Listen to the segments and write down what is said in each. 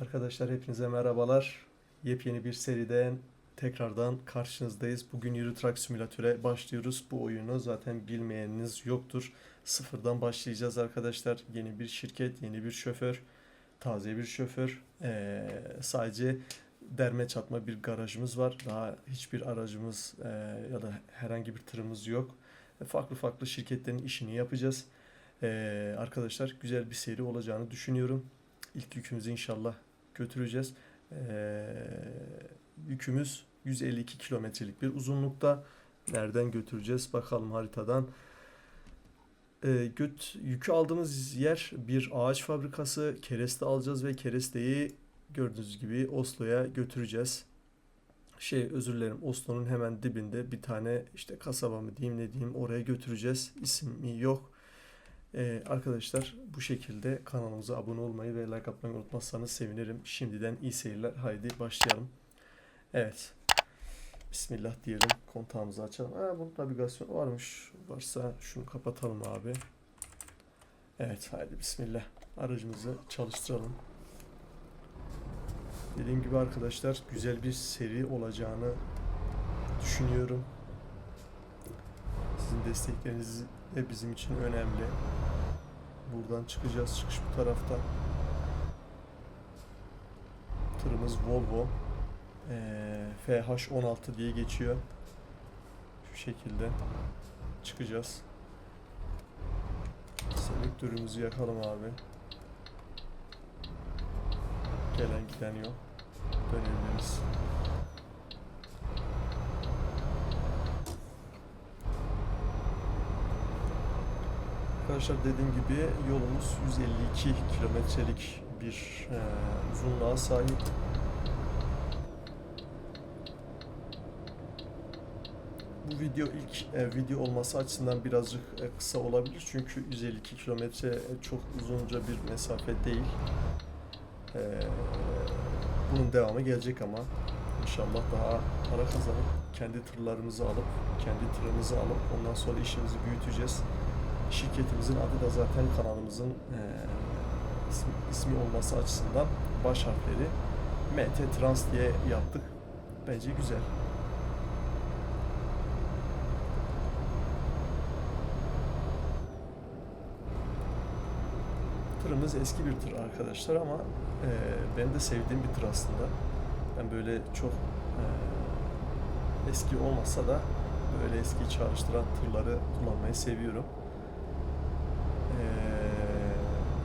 Arkadaşlar hepinize merhabalar. Yepyeni bir seriden tekrardan karşınızdayız. Bugün Euro Truck Simülatör'e başlıyoruz. Bu oyunu zaten bilmeyeniniz yoktur. Sıfırdan başlayacağız arkadaşlar. Yeni bir şirket, yeni bir şoför, taze bir şoför. Ee, sadece derme çatma bir garajımız var. Daha hiçbir aracımız e, ya da herhangi bir tırımız yok. Farklı farklı şirketlerin işini yapacağız. Ee, arkadaşlar güzel bir seri olacağını düşünüyorum. İlk yükümüzü inşallah götüreceğiz. Ee, yükümüz 152 kilometrelik bir uzunlukta. Nereden götüreceğiz? Bakalım haritadan. Ee, göt, yükü aldığımız yer bir ağaç fabrikası. Kereste alacağız ve keresteyi gördüğünüz gibi Oslo'ya götüreceğiz. Şey özür dilerim Oslo'nun hemen dibinde bir tane işte kasaba mı diyeyim ne diyeyim oraya götüreceğiz. İsmi yok. Ee, arkadaşlar bu şekilde kanalımıza abone olmayı ve like atmayı unutmazsanız sevinirim. Şimdiden iyi seyirler. Haydi başlayalım. Evet. Bismillah diyelim. Kontağımızı açalım. Ha, bunun navigasyon varmış. Varsa şunu kapatalım abi. Evet haydi bismillah. Aracımızı çalıştıralım. Dediğim gibi arkadaşlar güzel bir seri olacağını düşünüyorum. Sizin destekleriniz de bizim için önemli. Buradan çıkacağız. Çıkış bu tarafta. Tırımız Volvo. Ee, FH16 diye geçiyor. Şu şekilde çıkacağız. Selektörümüzü yakalım abi. Gelen giden yok. Dönebiliriz. Arkadaşlar dediğim gibi yolumuz 152 kilometrelik bir e, uzunluğa sahip. Bu video ilk e, video olması açısından birazcık e, kısa olabilir çünkü 152 kilometre e, çok uzunca bir mesafe değil. E, bunun devamı gelecek ama inşallah daha para kazanıp kendi tırlarımızı alıp kendi tırımızı alıp ondan sonra işimizi büyüteceğiz. Şirketimizin adı da zaten kanalımızın e, ismi, ismi olması açısından baş harfleri MT Trans diye yaptık. Bence güzel. Tırımız eski bir tır arkadaşlar ama e, benim de sevdiğim bir tır aslında. Ben böyle çok e, eski olmasa da böyle eski çalıştıran tırları kullanmayı seviyorum.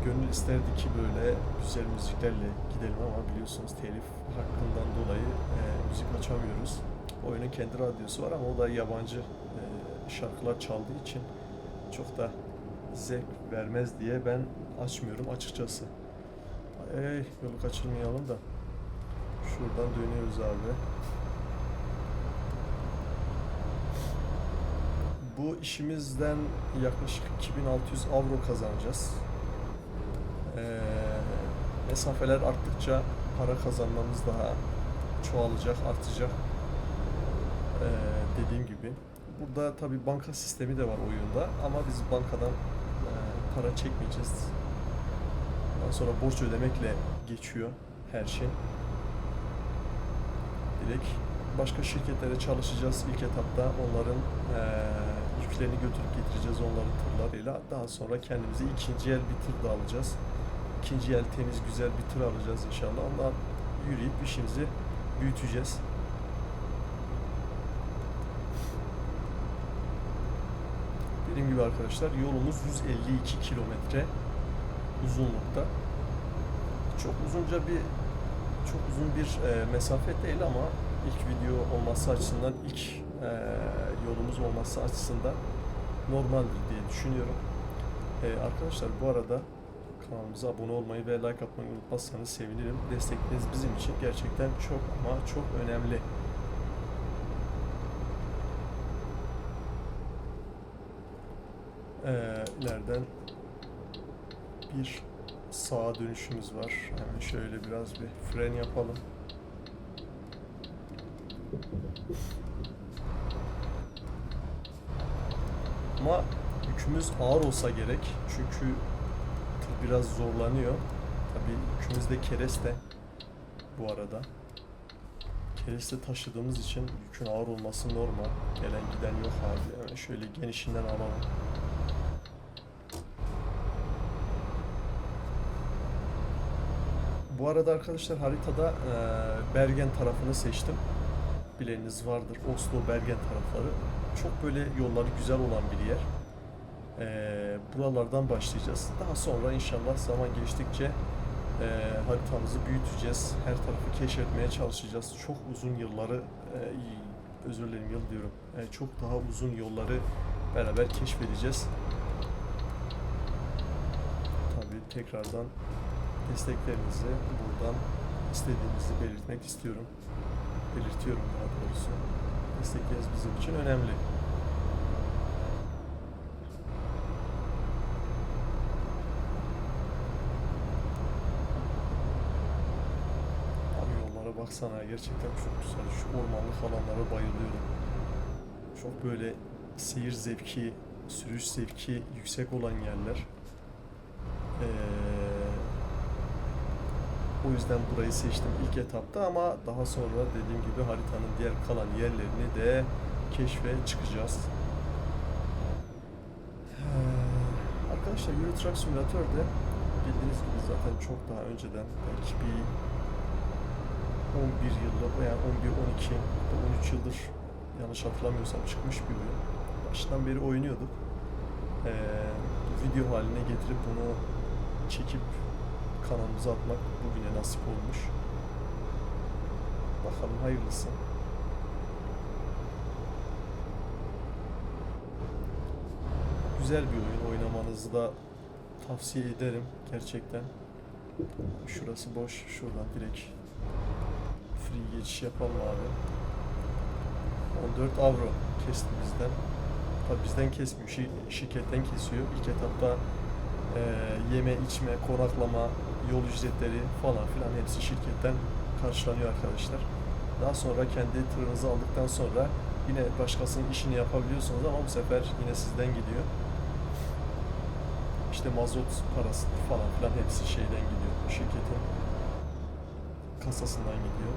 Gönül isterdi ki böyle güzel müziklerle gidelim ama biliyorsunuz telif hakkından dolayı e, müzik açamıyoruz. Oyunun kendi radyosu var ama o da yabancı e, şarkılar çaldığı için çok da zevk vermez diye ben açmıyorum açıkçası. Ey yolu kaçırmayalım da. Şuradan dönüyoruz abi. Bu işimizden yaklaşık 2600 avro kazanacağız. Mesafeler arttıkça para kazanmamız daha çoğalacak, artacak. Ee, dediğim gibi. Burada tabi banka sistemi de var oyunda ama biz bankadan e, para çekmeyeceğiz. Ondan sonra borç ödemekle geçiyor her şey. Direkt başka şirketlere çalışacağız ilk etapta. Onların eee, yüklerini götürüp getireceğiz onların tırlarıyla. Daha sonra kendimize ikinci el bir tır da alacağız. İkinci el temiz güzel bir tır alacağız inşallah. Ondan yürüyüp işimizi büyüteceğiz. Dediğim gibi arkadaşlar yolumuz 152 kilometre uzunlukta. Çok uzunca bir çok uzun bir e, mesafe değil ama ilk video olması açısından ilk e, yolumuz olması açısından normaldir diye düşünüyorum. E, arkadaşlar bu arada kanalımıza abone olmayı ve like atmayı unutmazsanız sevinirim. Destekleriniz bizim için gerçekten çok ama çok önemli. E, ileriden bir sağa dönüşümüz var. Hemen şöyle biraz bir fren yapalım. Ama yükümüz ağır olsa gerek. Çünkü biraz zorlanıyor. Tabii yükümüz de kereste. bu arada. Kereste taşıdığımız için yükün ağır olması normal. Gelen giden yok abi. Hemen şöyle genişinden alalım. Bu arada arkadaşlar haritada eee, Bergen tarafını seçtim. Bileniniz vardır. Oslo, Bergen tarafları. Çok böyle yolları güzel olan bir yer. Eee, buralardan başlayacağız. Daha sonra inşallah zaman geçtikçe eee, haritamızı büyüteceğiz. Her tarafı keşfetmeye çalışacağız. Çok uzun yılları, eee, özür dilerim yıl diyorum. Eee, çok daha uzun yolları beraber keşfedeceğiz. Tabii tekrardan desteklerinizi buradan istediğinizi belirtmek istiyorum. Belirtiyorum daha doğrusu. Destekleriniz bizim için önemli. Abi yollara baksana gerçekten çok güzel. Şu ormanlık alanlara bayılıyorum. Çok böyle seyir zevki, sürüş zevki yüksek olan yerler. Ee, o yüzden burayı seçtim ilk etapta ama daha sonra dediğim gibi haritanın diğer kalan yerlerini de keşfe çıkacağız. Ee, Arkadaşlar Euro Truck Simulator'da bildiğiniz gibi zaten çok daha önceden belki bir 11 yıldır veya 11, 12, hatta 13 yıldır yanlış hatırlamıyorsam çıkmış bir oyun. Baştan beri oynuyorduk. Ee, video haline getirip bunu çekip kanalımıza atmak bugüne nasip olmuş. Bakalım hayırlısı. Güzel bir oyun. Oynamanızı da tavsiye ederim gerçekten. Şurası boş. Şuradan direkt free geçiş yapalım abi. 14 avro kesti bizden. Tabi bizden kesmiyor. şi- şirketten kesiyor. İlk etapta eee, yeme, içme, konaklama, yol ücretleri falan filan hepsi şirketten karşılanıyor arkadaşlar. Daha sonra kendi tırınızı aldıktan sonra yine başkasının işini yapabiliyorsunuz ama bu sefer yine sizden gidiyor. İşte mazot parası falan filan hepsi şeyden gidiyor. Şirketin kasasından gidiyor.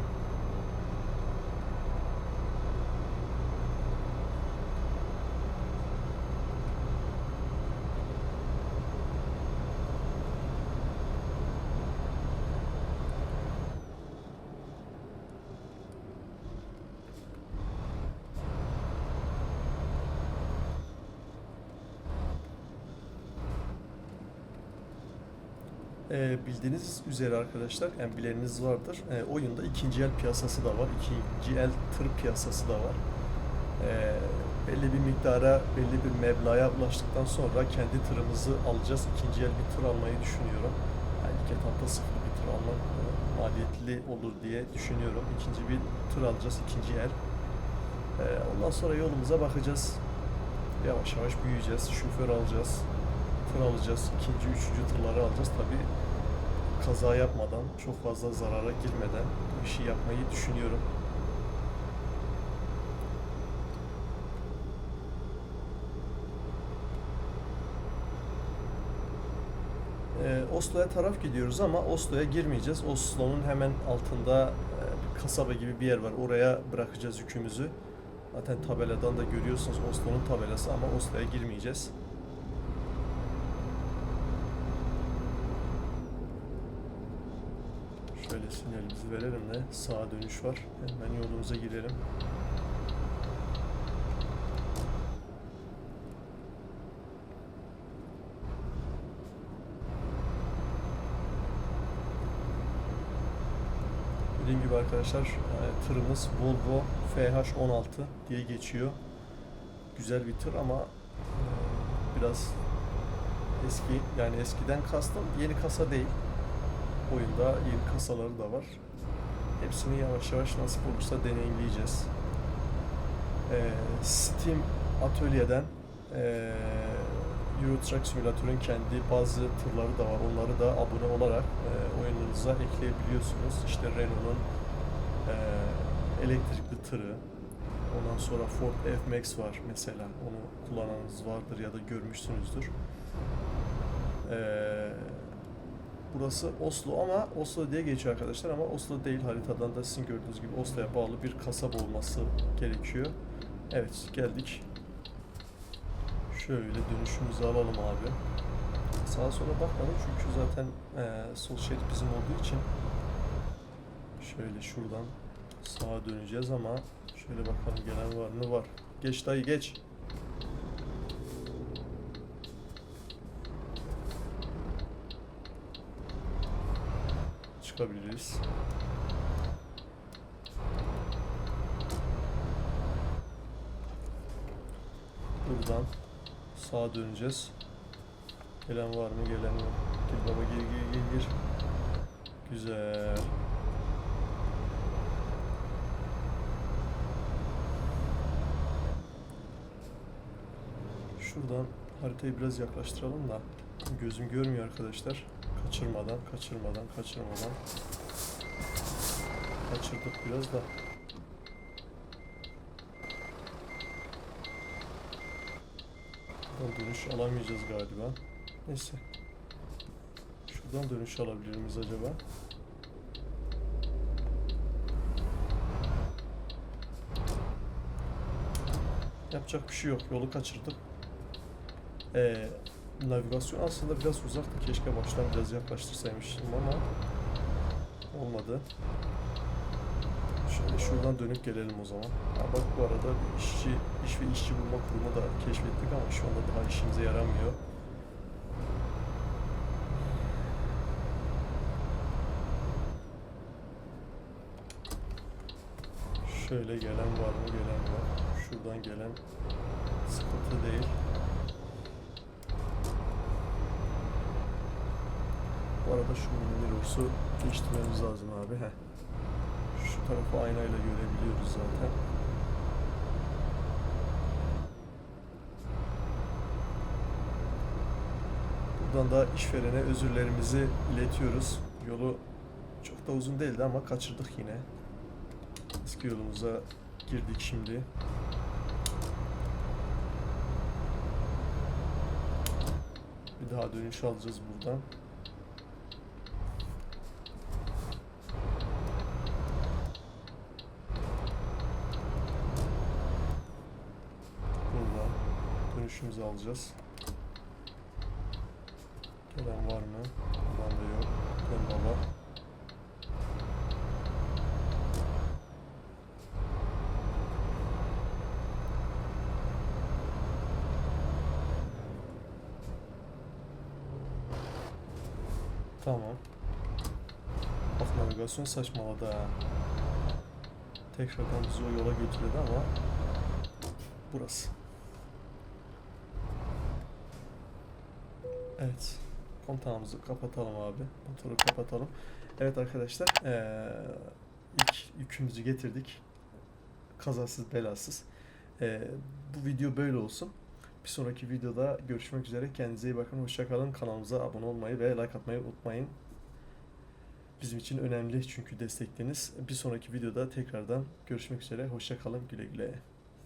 Ee, bildiğiniz üzere arkadaşlar, yani bileniniz vardır. Ee, oyunda ikinci el piyasası da var. ikinci el tır piyasası da var. Ee, belli bir miktara, belli bir meblağa ulaştıktan sonra kendi tırımızı alacağız. İkinci el bir tır almayı düşünüyorum. Yani ilk etapta sıfır bir tır almak e, maliyetli olur diye düşünüyorum. İkinci bir tır alacağız, ikinci el. Ee, ondan sonra yolumuza bakacağız. Yavaş yavaş büyüyeceğiz. Şoför alacağız tır alacağız. ikinci, üçüncü tırları alacağız. Tabii kaza yapmadan, çok fazla zarara girmeden bu işi yapmayı düşünüyorum. Ee, Oslo'ya taraf gidiyoruz ama Oslo'ya girmeyeceğiz. Oslo'nun hemen altında e, kasaba gibi bir yer var. Oraya bırakacağız yükümüzü. Zaten tabeladan da görüyorsunuz Oslo'nun tabelası ama Oslo'ya girmeyeceğiz. Şöyle sinyalimizi verelim de sağa dönüş var. Hemen yolumuza girelim. Dediğim gibi arkadaşlar e, tırımız Volvo FH16 diye geçiyor. Güzel bir tır ama e, biraz eski yani eskiden kastım yeni kasa değil. Oyunda yeni kasaları da var. Hepsini yavaş yavaş nasip olursa deneyimleyeceğiz. Ee, Steam atölyeden ee, Euro Truck Simulator'ın kendi bazı tırları da var. Onları da abone olarak ee, oyununuza ekleyebiliyorsunuz. İşte Renault'un ee, elektrikli tırı, ondan sonra Ford F-Max var mesela. Onu kullananınız vardır ya da görmüşsünüzdür. Ee, Burası Oslo ama Oslo diye geçiyor arkadaşlar ama Oslo değil haritadan da sizin gördüğünüz gibi Oslo'ya bağlı bir kasaba olması gerekiyor. Evet geldik. Şöyle dönüşümüzü alalım abi. Sağa sola bakmadım çünkü zaten eee sol şerit bizim olduğu için şöyle şuradan sağa döneceğiz ama şöyle bakalım gelen var mı var. Geç dayı geç. Çıkabiliriz. Buradan sağa döneceğiz. Gelen var mı? Gelen yok. Gir baba gir gir gir gir. Güzel. Şuradan haritayı biraz yaklaştıralım da gözüm görmüyor arkadaşlar. Kaçırmadan, kaçırmadan, kaçırmadan. Kaçırdık biraz da. Buradan dönüş alamayacağız galiba. Neyse. Şuradan dönüş alabilir miyiz acaba? Yapacak bir şey yok. Yolu kaçırdık. Ee, navigasyon aslında biraz uzaktı. Keşke baştan biraz yaklaştırsaymışım ama olmadı. Şöyle şuradan dönüp gelelim o zaman. Ha bak bu arada işçi, iş ve işçi bulma kurumu da keşfettik ama şu anda daha işimize yaramıyor. Şöyle gelen var mı? Gelen var. Şuradan gelen sıkıntı değil. Arada şu Mirrors'u değiştirmemiz lazım abi. Heh. Şu tarafı aynayla görebiliyoruz zaten. Buradan da işverene özürlerimizi iletiyoruz. Yolu çok da uzun değildi ama kaçırdık yine. Eski yolumuza girdik şimdi. Bir daha dönüş alacağız buradan. Burada dönüşümüzü alacağız. Gelen var mı? Gelen de yok. Dön baba. Tamam. Bak navigasyon saçmaladı ha. Tekrardan bizi o yola götürdü ama burası. Evet. Kontağımızı kapatalım abi. Motoru kapatalım. Evet arkadaşlar. eee, ilk yükümüzü getirdik. Kazasız belasız. Eee, bu video böyle olsun. Bir sonraki videoda görüşmek üzere. Kendinize iyi bakın. Hoşçakalın. Kanalımıza abone olmayı ve like atmayı unutmayın. Bizim için önemli çünkü destekleriniz. Bir sonraki videoda tekrardan görüşmek üzere. Hoşçakalın. Güle güle.